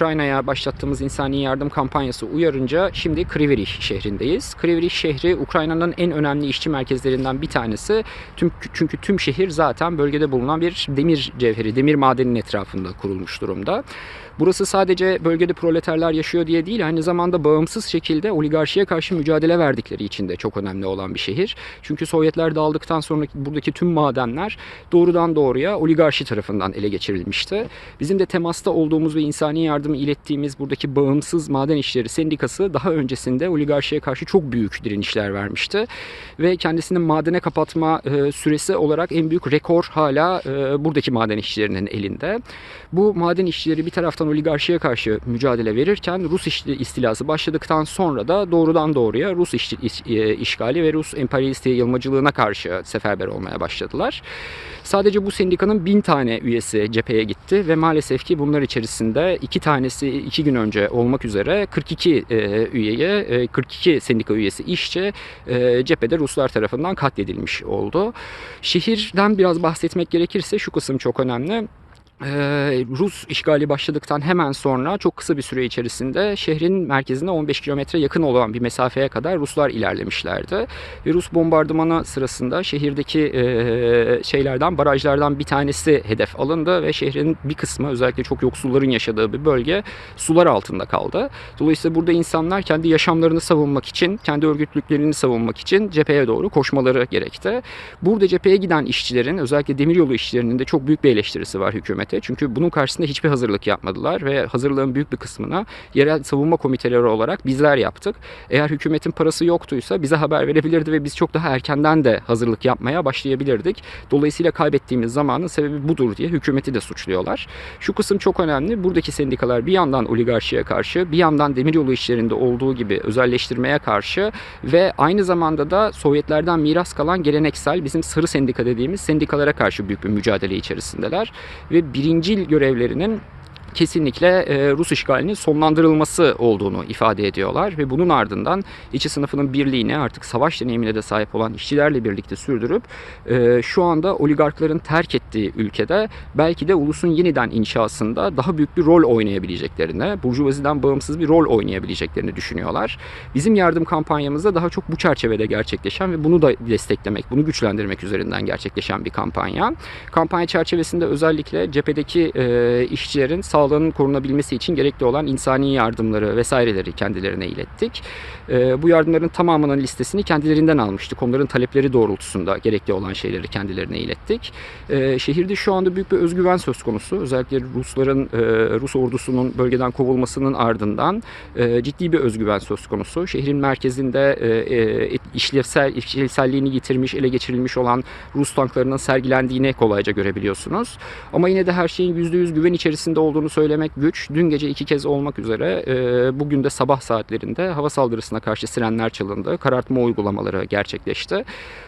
Ukrayna'ya başlattığımız insani yardım kampanyası uyarınca şimdi Kryvyi Rih şehrindeyiz. Kryvyi Rih şehri Ukrayna'nın en önemli işçi merkezlerinden bir tanesi. Tüm, çünkü tüm şehir zaten bölgede bulunan bir demir cevheri, demir madeninin etrafında kurulmuş durumda. Burası sadece bölgede proleterler yaşıyor diye değil, aynı zamanda bağımsız şekilde oligarşiye karşı mücadele verdikleri için de çok önemli olan bir şehir. Çünkü Sovyetler dağıldıktan sonra buradaki tüm madenler doğrudan doğruya oligarşi tarafından ele geçirilmişti. Bizim de temasta olduğumuz ve insani yardımı ilettiğimiz buradaki bağımsız maden işleri sendikası daha öncesinde oligarşiye karşı çok büyük direnişler vermişti. Ve kendisinin madene kapatma e, süresi olarak en büyük rekor hala e, buradaki maden işçilerinin elinde. Bu maden işçileri bir taraftan oligarşiye karşı mücadele verirken Rus istilası başladıktan sonra da doğrudan doğruya Rus işçi- iş- e, işgali ve Rus emperyalist yayılmacılığına karşı seferber olmaya başladılar. Sadece bu sendikanın bin tane üyesi cepheye gitti ve maalesef ki bunlar içerisinde iki tanesi iki gün önce olmak üzere 42 e, üyeye, e, 42 sendika üyesi işçi e, cephede Ruslar tarafından katledilmiş oldu. Şehirden biraz bahsetmek gerekirse şu kısım çok önemli. Ee, Rus işgali başladıktan hemen sonra çok kısa bir süre içerisinde şehrin merkezine 15 kilometre yakın olan bir mesafeye kadar Ruslar ilerlemişlerdi. Ve Rus bombardımanı sırasında şehirdeki e, şeylerden, barajlardan bir tanesi hedef alındı ve şehrin bir kısmı özellikle çok yoksulların yaşadığı bir bölge sular altında kaldı. Dolayısıyla burada insanlar kendi yaşamlarını savunmak için, kendi örgütlüklerini savunmak için cepheye doğru koşmaları gerekti. Burada cepheye giden işçilerin, özellikle demiryolu işçilerinin de çok büyük bir eleştirisi var hükümete. Çünkü bunun karşısında hiçbir hazırlık yapmadılar ve hazırlığın büyük bir kısmını yerel savunma komiteleri olarak bizler yaptık. Eğer hükümetin parası yoktuysa bize haber verebilirdi ve biz çok daha erkenden de hazırlık yapmaya başlayabilirdik. Dolayısıyla kaybettiğimiz zamanın sebebi budur diye hükümeti de suçluyorlar. Şu kısım çok önemli. Buradaki sendikalar bir yandan oligarşiye karşı, bir yandan demiryolu işlerinde olduğu gibi özelleştirmeye karşı ve aynı zamanda da Sovyetlerden miras kalan geleneksel bizim sarı sendika dediğimiz sendikalara karşı büyük bir mücadele içerisindeler. Ve birincil görevlerinin kesinlikle e, Rus işgalinin sonlandırılması olduğunu ifade ediyorlar ve bunun ardından işçi sınıfının birliğine artık savaş deneyimine de sahip olan işçilerle birlikte sürdürüp e, şu anda oligarkların terk ettiği ülkede belki de ulusun yeniden inşasında daha büyük bir rol oynayabileceklerini, burjuvaziden bağımsız bir rol oynayabileceklerini düşünüyorlar. Bizim yardım kampanyamızda daha çok bu çerçevede gerçekleşen ve bunu da desteklemek, bunu güçlendirmek üzerinden gerçekleşen bir kampanya. Kampanya çerçevesinde özellikle cephedeki e, işçilerin sağlığının korunabilmesi için gerekli olan insani yardımları vesaireleri kendilerine ilettik. E, bu yardımların tamamının listesini kendilerinden almıştık. Onların talepleri doğrultusunda gerekli olan şeyleri kendilerine ilettik. E, şehirde şu anda büyük bir özgüven söz konusu. Özellikle Rusların, e, Rus ordusunun bölgeden kovulmasının ardından e, ciddi bir özgüven söz konusu. Şehrin merkezinde e, işlevsel, işlevselliğini yitirmiş, ele geçirilmiş olan Rus tanklarının sergilendiğini kolayca görebiliyorsunuz. Ama yine de her şeyin %100 güven içerisinde olduğunu söylemek güç. Dün gece iki kez olmak üzere e, bugün de sabah saatlerinde hava saldırısına karşı sirenler çalındı. Karartma uygulamaları gerçekleşti.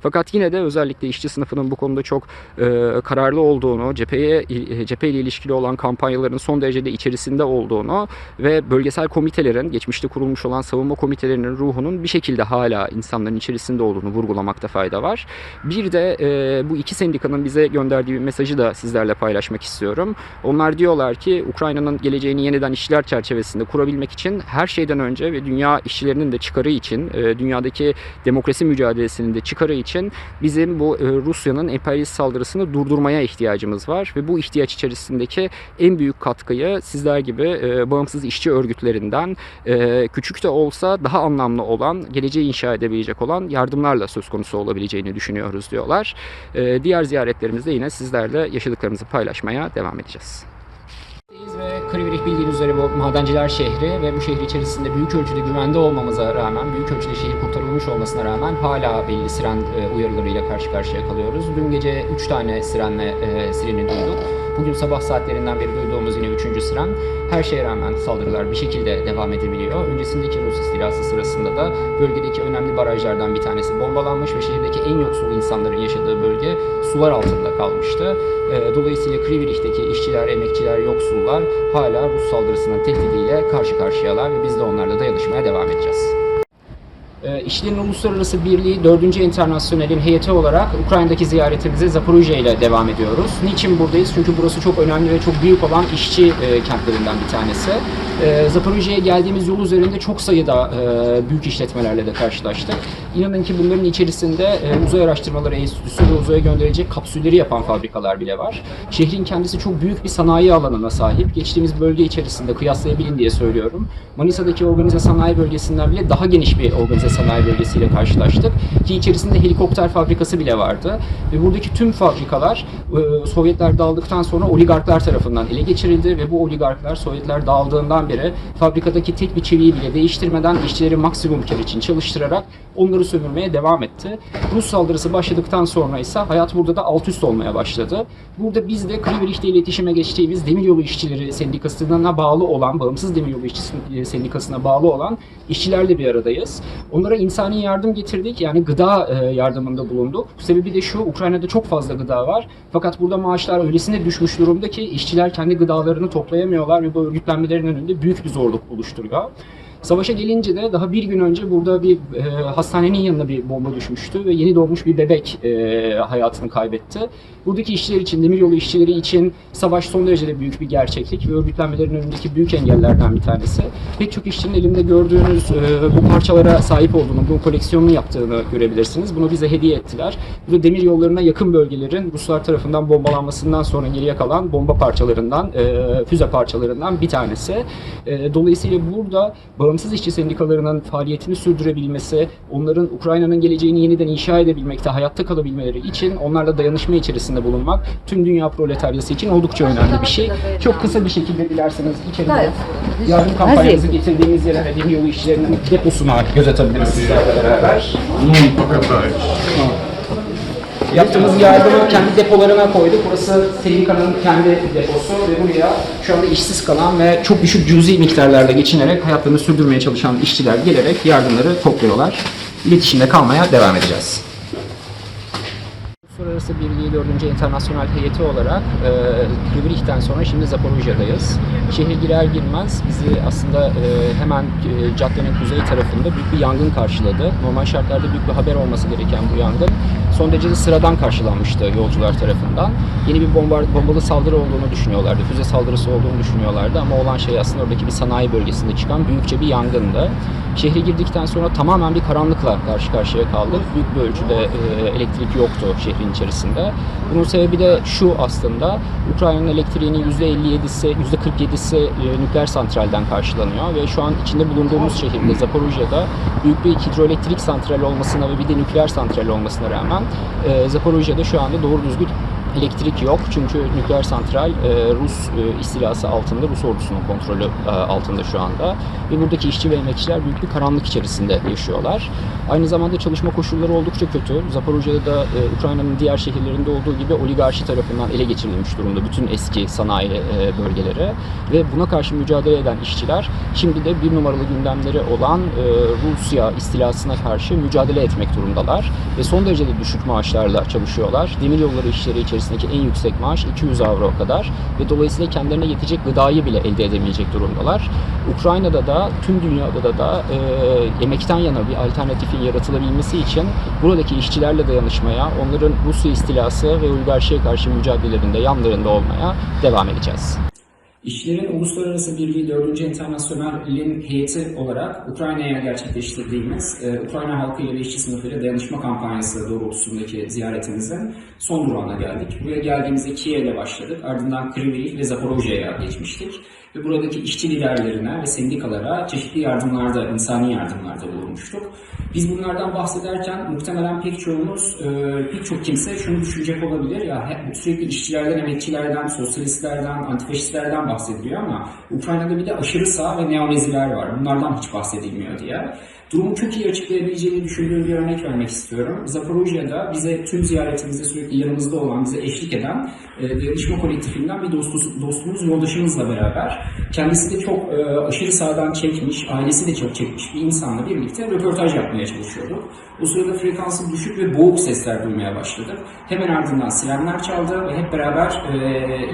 Fakat yine de özellikle işçi sınıfının bu konuda çok e, kararlı olduğunu, cepheye e, cepheyle ilişkili olan kampanyaların son derecede içerisinde olduğunu ve bölgesel komitelerin, geçmişte kurulmuş olan savunma komitelerinin ruhunun bir şekilde hala insanların içerisinde olduğunu vurgulamakta fayda var. Bir de e, bu iki sendikanın bize gönderdiği bir mesajı da sizlerle paylaşmak istiyorum. Onlar diyorlar ki Ukrayna'nın geleceğini yeniden işçiler çerçevesinde kurabilmek için her şeyden önce ve dünya işçilerinin de çıkarı için, e, dünyadaki demokrasi mücadelesinin de çıkarı için bizim bu e, Rusya'nın emperyalist saldırısını durdurmaya ihtiyacımız var ve bu ihtiyaç içerisindeki en büyük katkıyı sizler gibi e, bağımsız işçi örgütlerinden küçük de olsa daha anlamlı olan, geleceği inşa edebilecek olan yardımlarla söz konusu olabileceğini düşünüyoruz diyorlar. Diğer ziyaretlerimizde yine sizlerle yaşadıklarımızı paylaşmaya devam edeceğiz. Ve Kryvyi Rih bildiğiniz üzere bu madenciler şehri ve bu şehir içerisinde büyük ölçüde güvende olmamıza rağmen, büyük ölçüde şehir kurtarılmış olmasına rağmen hala belli siren e, uyarılarıyla karşı karşıya kalıyoruz. Dün gece 3 tane sirenle e, sireni duyduk. Bugün sabah saatlerinden beri duyduğumuz yine 3. siren. Her şeye rağmen saldırılar bir şekilde devam edebiliyor. Öncesindeki Rus istilası sırasında da bölgedeki önemli barajlardan bir tanesi bombalanmış ve şehirdeki en yoksul insanların yaşadığı bölge sular altında kalmıştı. E, Dolayısıyla Kryvyi Rih'teki işçiler, emekçiler, yoksullar hala Rus saldırısının tehdidiyle karşı karşıyalar ve biz de onlarla dayanışmaya devam edeceğiz. E, İşçilerin Uluslararası Birliği 4. Internasyonel'in heyeti olarak Ukrayna'daki ziyaretimize Zaporojye ile devam ediyoruz. Niçin buradayız? Çünkü burası çok önemli ve çok büyük olan işçi e, kentlerinden bir tanesi. E, Zaporojye'ye geldiğimiz yol üzerinde çok sayıda e, büyük işletmelerle de karşılaştık. İnanın ki bunların içerisinde e, Uzay Araştırmaları Enstitüsü ve uzaya gönderilecek kapsülleri yapan fabrikalar bile var. Şehrin kendisi çok büyük bir sanayi alanına sahip. Geçtiğimiz bölge içerisinde kıyaslayabilin diye söylüyorum. Manisa'daki organize sanayi bölgesinden bile daha geniş bir organize sanayi bölgesiyle karşılaştık. Ki içerisinde helikopter fabrikası bile vardı. Ve buradaki tüm fabrikalar e, Sovyetler dağıldıktan sonra oligarklar tarafından ele geçirildi ve bu oligarklar Sovyetler dağıldığından beri fabrikadaki tek bir çiviyi bile değiştirmeden işçileri maksimum kar için çalıştırarak onları sömürmeye devam etti. Rus saldırısı başladıktan sonra ise hayat burada da alt üst olmaya başladı. Burada biz de Krivirih'te iletişime geçtiğimiz Demiryolu İşçileri Sendikası'na bağlı olan, bağımsız Demiryolu İşçi Sendikası'na bağlı olan işçilerle bir aradayız. Onlara insani yardım getirdik. Yani gıda e, yardımında bulunduk. Sebebi de şu, Ukrayna'da çok fazla gıda var. Fakat burada maaşlar öylesine düşmüş durumda ki işçiler kendi gıdalarını toplayamıyorlar ve bu örgütlenmelerin önünde büyük bir zorluk oluşturuyor. Savaşa gelince de daha bir gün önce burada bir e, hastanenin yanına bir bomba düşmüştü ve yeni doğmuş bir bebek e, hayatını kaybetti. Buradaki işçiler için, demiryolu işçileri için savaş son derece büyük bir gerçeklik ve örgütlenmelerin önündeki büyük engellerden bir tanesi. Pek çok işçinin elinde gördüğünüz e, bu parçalara sahip olduğunu, bu koleksiyonunu yaptığını görebilirsiniz. Bunu bize hediye ettiler. Bu da demir yollarına yakın bölgelerin Ruslar tarafından bombalanmasından sonra geriye kalan bomba parçalarından, e, füze parçalarından bir tanesi. E, dolayısıyla burada bağımsız işçi sendikalarının faaliyetini sürdürebilmesi, onların Ukrayna'nın geleceğini yeniden inşa edebilmekte, hayatta kalabilmeleri için onlarla dayanışma içerisinde bulunmak tüm dünya proletaryası için oldukça önemli bir şey. Çok kısa bir şekilde dilerseniz içeride Evet. yardım kampanyamızı getirdiğimiz yere ve demiryolu işçilerinin deposuna göz atabiliriz sizlerle beraber. Yaptığımız yardımı kendi depolarına koyduk. Burası sendikanın kendi deposu ve buraya şu anda işsiz kalan ve çok düşük cüzi miktarlarla geçinerek hayatlarını sürdürmeye çalışan işçiler gelerek yardımları topluyorlar. İletişimde kalmaya devam edeceğiz. Uluslararası Birliği 4. İnternasyonel Heyeti olarak e, Krivirih'ten sonra şimdi Zaporojya'dayız. Şehir girer girmez bizi aslında e, hemen e, caddenin kuzey tarafında büyük bir yangın karşıladı. Normal şartlarda büyük bir haber olması gereken bu yangın son derece de sıradan karşılanmıştı yolcular tarafından. Yeni bir bomba, bombalı saldırı olduğunu düşünüyorlardı, füze saldırısı olduğunu düşünüyorlardı ama olan şey aslında oradaki bir sanayi bölgesinde çıkan büyükçe bir yangındı. Şehre girdikten sonra tamamen bir karanlıkla karşı karşıya kaldık. Büyük bir ölçüde e, elektrik yoktu şehrin içerisinde. Bunun sebebi de şu aslında, Ukrayna'nın elektriğinin %57'si, %47'si e, nükleer santralden karşılanıyor ve şu an içinde bulunduğumuz şehirde Zaporojya'da büyük bir hidroelektrik santrali olmasına ve bir de nükleer santral olmasına rağmen e, Zaporojya'da şu anda doğru düzgün elektrik yok çünkü nükleer santral e, Rus e, istilası altında, Rus ordusunun kontrolü e, altında şu anda ve buradaki işçi ve emekçiler büyük bir karanlık içerisinde yaşıyorlar. Aynı zamanda çalışma koşulları oldukça kötü. Zaporojya'da da e, Ukrayna'nın diğer şehirlerinde olduğu gibi oligarşi tarafından ele geçirilmiş durumda bütün eski sanayi e, bölgeleri ve buna karşı mücadele eden işçiler şimdi de bir numaralı gündemleri olan e, Rusya istilasına karşı mücadele etmek durumdalar ve son derece de düşük maaşlarla çalışıyorlar. Demiryolları işleri içerisindeki en yüksek maaş 200 avro kadar ve dolayısıyla kendilerine yetecek gıdayı bile elde edemeyecek durumdalar. Ukrayna'da da tüm dünyada da da e, emekten yana bir alternatifin yaratılabilmesi için buradaki işçilerle dayanışmaya, onların Rusya istilası ve oligarşiye karşı mücadelelerinde yanlarında olmaya devam edeceğiz. İşçilerin Uluslararası Birliği 4. İnternasyonel'in heyeti olarak Ukrayna'ya gerçekleştirdiğimiz e, Ukrayna halkıyla ve işçi sınıfıyla dayanışma kampanyası doğrultusundaki ziyaretimizin son durağına geldik. Buraya geldiğimizde Kiev'le başladık. Ardından Krivirih ve Zaporojye'ye geçmiştik. Ve buradaki işçi liderlerine ve sendikalara çeşitli yardımlarda, insani yardımlarda bulunmuştuk. Biz bunlardan bahsederken muhtemelen pek çoğumuz, e, pek çok kimse şunu düşünecek olabilir. Ya sürekli işçilerden, emekçilerden, sosyalistlerden, antifaşistlerden bahsediliyor ama Ukrayna'da bir de aşırı sağ ve neoneziler var. Bunlardan hiç bahsedilmiyor diye. Durumu çok iyi açıklayabileceğini düşündüğüm bir örnek vermek istiyorum. Zaporojye'de bize tüm ziyaretimizde sürekli yanımızda olan, bize eşlik eden e, dayanışma kolektifinden bir dostumuz, dostumuz, yoldaşımızla beraber kendisi de çok e, aşırı sağdan çekmiş, ailesi de çok çekmiş bir insanla birlikte röportaj yapmaya çalışıyorduk. O sırada frekansı düşük ve boğuk sesler duymaya başladık. Hemen ardından sirenler çaldı ve hep beraber e,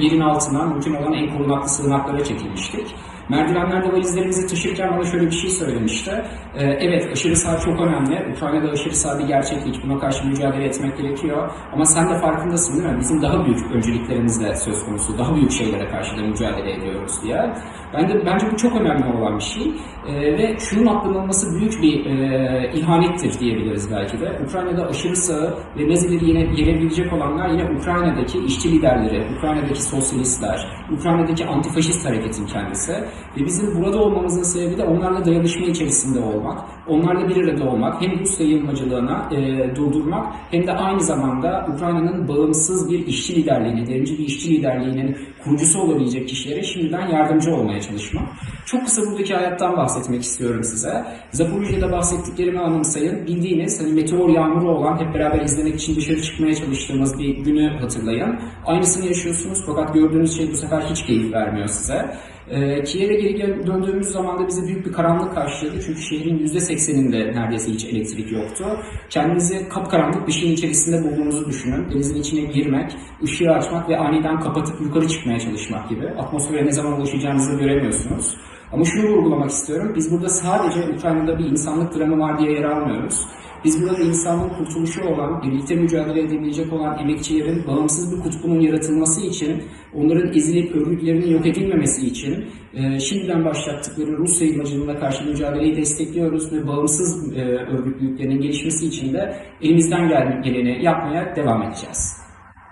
yerin altına mümkün olan en korunaklı sığınaklara çekilmiştik. Merdivenlerde valizlerimizi taşırken bana şöyle bir şey söylemişti. Ee, evet aşırı sağ çok önemli. Ukrayna'da aşırı sağ bir gerçeklik. Buna karşı mücadele etmek gerekiyor. Ama sen de farkındasın değil mi? Bizim daha büyük önceliklerimiz de söz konusu. Daha büyük şeylere karşı da mücadele ediyoruz diye. Ben de, bence bu çok önemli olan bir şey. Ee, ve şunun atlanılması büyük bir e, ihanettir diyebiliriz belki de. Ukrayna'da aşırı sağı ve Nazileri yine yenebilecek olanlar yine Ukrayna'daki işçi liderleri, Ukrayna'daki sosyalistler, Ukrayna'daki antifaşist hareketin kendisi. Ve bizim burada olmamızın sebebi de onlarla dayanışma içerisinde olmak, onlarla bir arada olmak, hem Rus yayılmacılığına e, durdurmak hem de aynı zamanda Ukrayna'nın bağımsız bir işçi liderliğine, derinci bir işçi liderliğinin kurucusu olabilecek kişilere şimdiden yardımcı olmaya çalışmak. Çok kısa buradaki hayattan bahsetmek istiyorum size. Zaporijya'da bahsettiklerimi anımsayın. Bildiğiniz hani meteor yağmuru olan hep beraber izlemek için dışarı çıkmaya çalıştığımız bir günü hatırlayın. Aynısını yaşıyorsunuz fakat gördüğünüz şey bu sefer hiç keyif vermiyor size. Ee, Kiev'e geri döndüğümüz zaman da bizi büyük bir karanlık karşıladı. Çünkü şehrin %80'inde neredeyse hiç elektrik yoktu. Kendinizi kapkaranlık bir şeyin içerisinde bulduğunuzu düşünün. Denizin içine girmek, ışığı açmak ve aniden kapatıp yukarı çıkmaya çalışmak gibi. Atmosfere ne zaman ulaşacağınızı göremiyorsunuz. Ama şunu vurgulamak istiyorum. Biz burada sadece Ukrayna'da bir insanlık dramı var diye yer almıyoruz. Biz burada insanlığın kurtuluşu olan, birlikte mücadele edebilecek olan emekçilerin bağımsız bir kutbunun yaratılması için, onların ezilip örgütlerinin yok edilmemesi için e, şimdiden başlattıkları Rus yayılmacılığına karşı mücadeleyi destekliyoruz ve bağımsız e, örgütlülüklerinin gelişmesi için de elimizden gel- geleni yapmaya devam edeceğiz.